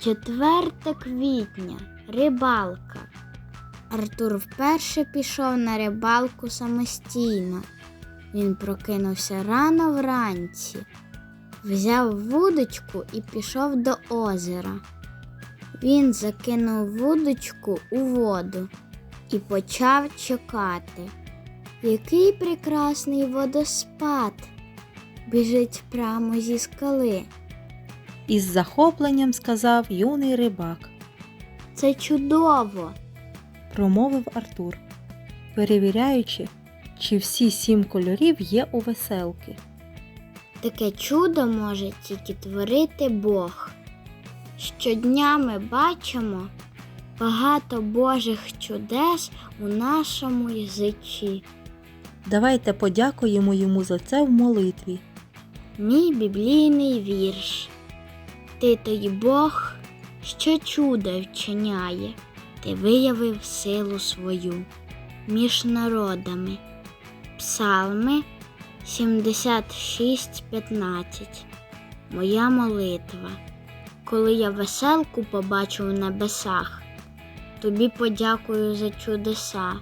4 квітня рибалка. Артур вперше пішов на рибалку самостійно. Він прокинувся рано вранці, взяв вудочку і пішов до озера. Він закинув вудочку у воду і почав чекати. Який прекрасний водоспад біжить прямо зі скали. Із захопленням сказав юний рибак, Це чудово. промовив Артур, перевіряючи, чи всі сім кольорів є у веселки. Таке чудо може тільки творити Бог. Щодня ми бачимо багато Божих чудес у нашому язичі. Давайте подякуємо йому за це в молитві. Мій біблійний вірш. Ти той Бог, що чудо вчиняє, ти виявив силу свою між народами. Псалми 76.15. Моя молитва. Коли я веселку побачу в небесах, тобі подякую за чудеса.